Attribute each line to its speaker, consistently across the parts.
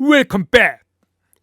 Speaker 1: Welcome back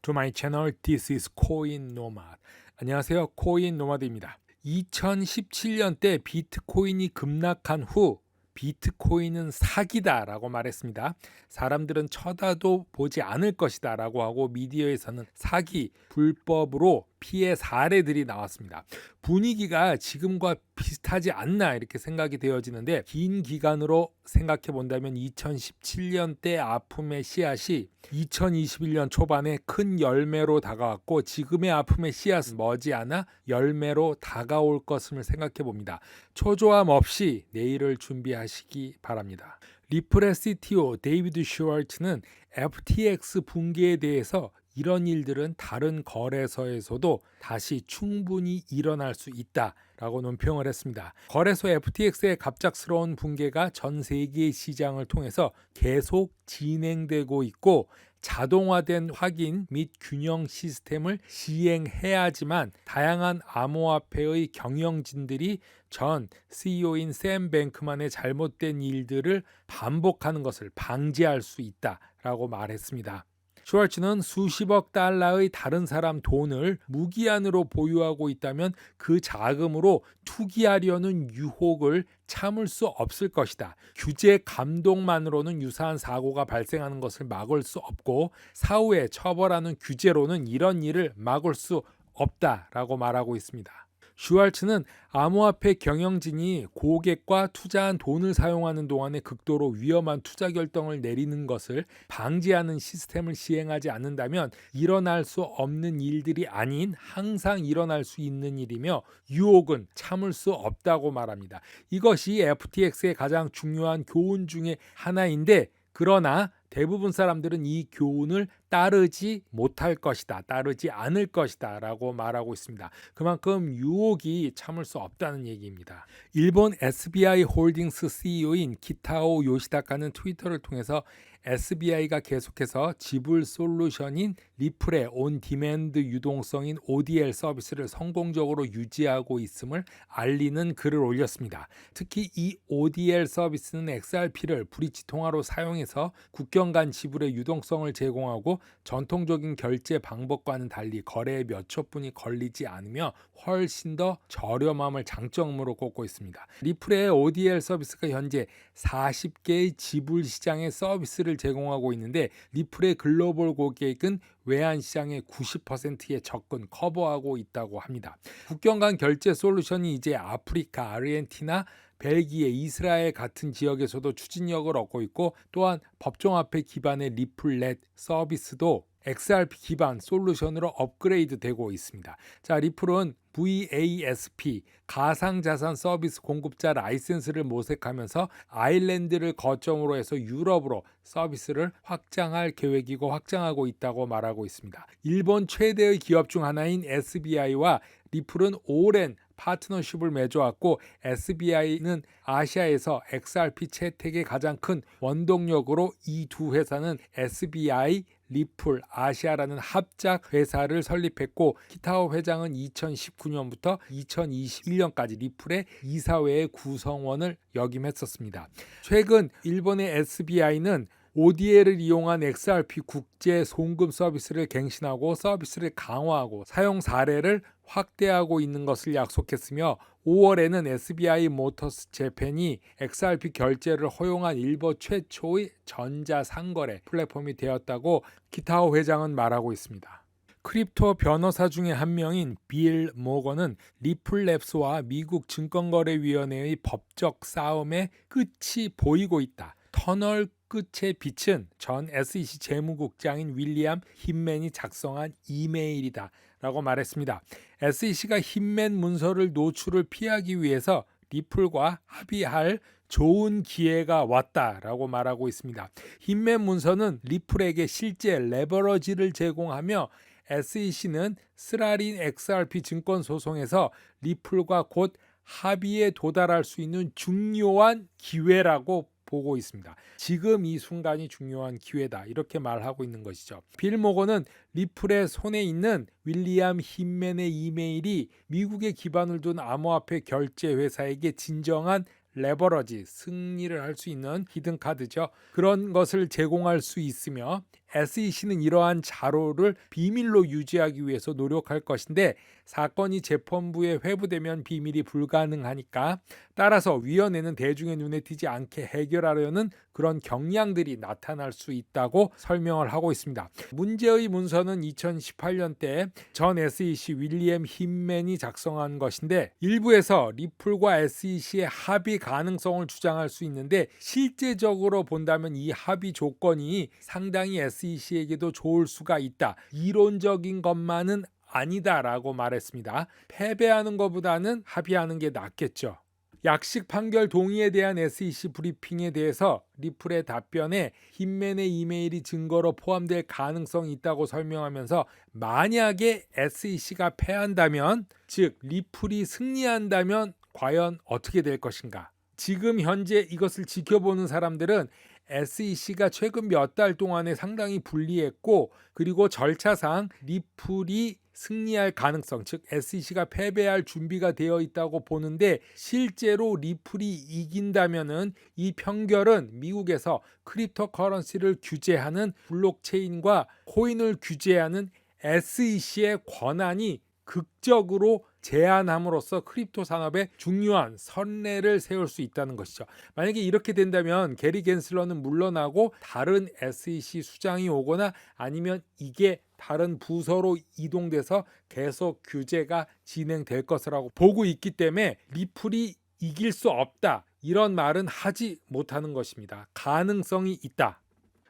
Speaker 1: to my channel. This is Coin Nomad. 안녕하세요. 코인 노마드입니다. 2017년 때 비트코인이 급락한 후 비트코인은 사기다 라고 말했습니다. 사람들은 쳐다도 보지 않을 것이다 라고 하고 미디어에서는 사기, 불법으로 피해 사례들이 나왔습니다. 분위기가 지금과 비슷하지 않나 이렇게 생각이 되어지는데 긴 기간으로 생각해 본다면 2017년 때 아픔의 씨앗이 2021년 초반에 큰 열매로 다가왔고 지금의 아픔의 씨앗은 머지않아 열매로 다가올 것을 생각해 봅니다. 초조함 없이 내일을 준비하시기 바랍니다. CTO 데이비드 슈왈츠는 FTX 붕괴에 대해서 이런 일들은 다른 거래소에서도 다시 충분히 일어날 수 있다라고 논평을 했습니다. 거래소 FTX의 갑작스러운 붕괴가 전 세계 시장을 통해서 계속 진행되고 있고 자동화된 확인 및 균형 시스템을 시행해야지만 다양한 암호화폐의 경영진들이 전 CEO인 샘 뱅크만의 잘못된 일들을 반복하는 것을 방지할 수 있다라고 말했습니다. 슈왈츠는 수십억 달러의 다른 사람 돈을 무기한으로 보유하고 있다면 그 자금으로 투기하려는 유혹을 참을 수 없을 것이다. 규제 감독만으로는 유사한 사고가 발생하는 것을 막을 수 없고 사후에 처벌하는 규제로는 이런 일을 막을 수 없다라고 말하고 있습니다. 슈왈츠는 암호화폐 경영진이 고객과 투자한 돈을 사용하는 동안에 극도로 위험한 투자 결정을 내리는 것을 방지하는 시스템을 시행하지 않는다면 일어날 수 없는 일들이 아닌 항상 일어날 수 있는 일이며 유혹은 참을 수 없다고 말합니다. 이것이 FTX의 가장 중요한 교훈 중의 하나인데 그러나 대부분 사람들은 이 교훈을 따르지 못할 것이다, 따르지 않을 것이다 라고 말하고 있습니다. 그만큼 유혹이 참을 수 없다는 얘기입니다. 일본 SBI 홀딩스 CEO인 기타오 요시다카는 트위터를 통해서 SBI가 계속해서 지불 솔루션인 리플의 온 디맨드 유동성인 ODL 서비스를 성공적으로 유지하고 있음을 알리는 글을 올렸습니다. 특히 이 ODL 서비스는 XRP를 브릿지 통화로 사용해서 국경 간 지불의 유동성을 제공하고 전통적인 결제 방법과는 달리 거래에 몇 초뿐이 걸리지 않으며 훨씬 더 저렴함을 장점으로 꼽고 있습니다. 리플의 ODL 서비스가 현재 40개의 지불 시장의 서비스를 제공하고 있는데 리플의 글로벌 고객은 외환 시장의 90%의 접근 커버하고 있다고 합니다. 국경 간 결제 솔루션이 이제 아프리카, 아르헨티나, 벨기에, 이스라엘 같은 지역에서도 추진력을 얻고 있고 또한 법정화폐 기반의 리플렛 서비스도 XRP 기반 솔루션으로 업그레이드 되고 있습니다. 자, 리플은 VASP 가상자산 서비스 공급자 라이센스를 모색하면서 아일랜드를 거점으로 해서 유럽으로 서비스를 확장할 계획이고 확장하고 있다고 말하고 있습니다. 일본 최대의 기업 중 하나인 SBI와 리플은 오랜 파트너십을 맺어왔고 SBI는 아시아에서 XRP 채택의 가장 큰 원동력으로 이 두 회사는 SBI 리플 아시아라는 합작 회사를 설립했고 키타오 회장은 2019년부터 2021년까지 리플의 이사회의 구성원을 역임했었습니다. 최근 일본의 SBI는 ODL을 이용한 XRP 국제 송금 서비스를 갱신하고 서비스를 강화하고 사용 사례를 확대하고 있는 것을 약속했으며 5월에는 SBI 모터스 재팬이 XRP 결제를 허용한 일본 최초의 전자 상거래 플랫폼이 되었다고 기타오 회장은 말하고 있습니다. 크립토 변호사 중에 한 명인 빌 모건은 리플랩스와 미국 증권거래위원회의 법적 싸움의 끝이 보이고 있다. 터널 끝의 빛은 전 SEC 재무국장인 윌리엄 힘맨이 작성한 이메일이다 라고 말했습니다. SEC가 힘맨 문서를 노출을 피하기 위해서 리플과 합의할 좋은 기회가 왔다라고 말하고 있습니다. 힘맨 문서는 리플에게 실제 레버러지를 제공하며 SEC는 스라린 XRP 증권 소송에서 리플과 곧 합의에 도달할 수 있는 중요한 기회라고 보고 있습니다. 지금 이 순간이 중요한 기회다. 이렇게 말하고 있는 것이죠. 빌 모건은 리플의 손에 있는 윌리엄 힘맨의 이메일이 미국에 기반을 둔 암호화폐 결제 회사에게 진정한 레버러지 승리를 할 수 있는 히든 카드죠. 그런 것을 제공할 수 있으며 SEC는 이러한 자료를 비밀로 유지하기 위해서 노력할 것인데 사건이 재판부에 회부되면 비밀이 불가능하니까 따라서 위원회는 대중의 눈에 띄지 않게 해결하려는 그런 경향들이 나타날 수 있다고 설명을 하고 있습니다. 문제의 문서는 2018년 때 전 SEC 윌리엄 힘맨이 작성한 것인데 일부에서 리플과 SEC의 합의 가능성을 주장할 수 있는데 실제적으로 본다면 이 합의 조건이 상당히 SEC 에게도 좋을 수가 있다. 이론적인 것만은 아니다라고 말했습니다. 패배하는 것보다는 합의하는 게 낫겠죠. 약식 판결 동의에 대한 SEC 브리핑에 대해서 리플의 답변에 힘맨의 이메일이 증거로 포함될 가능성이 있다고 설명하면서 만약에 SEC가 패한다면 즉 리플이 승리한다면 과연 어떻게 될 것인가? 지금 현재 이것을 지켜보는 사람들은 SEC가 최근 몇 달 동안에 상당히 불리했고 그리고 절차상 리플이 승리할 가능성, 즉 SEC가 패배할 준비가 되어 있다고 보는데 실제로 리플이 이긴다면은 이 편결은 미국에서 크립토 커런시를 규제하는 블록체인과 코인을 규제하는 SEC의 권한이 극적으로 제한함으로써 크립토 산업에 중요한 선례를 세울 수 있다는 것이죠. 만약에 이렇게 된다면 게리 겐슬러는 물러나고 다른 SEC 수장이 오거나 아니면 이게 다른 부서로 이동돼서 계속 규제가 진행될 것이라고 보고 있기 때문에 리플이 이길 수 없다. 이런 말은 하지 못하는 것입니다. 가능성이 있다.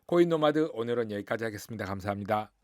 Speaker 1: 코인 노마드 오늘은 여기까지 하겠습니다. 감사합니다.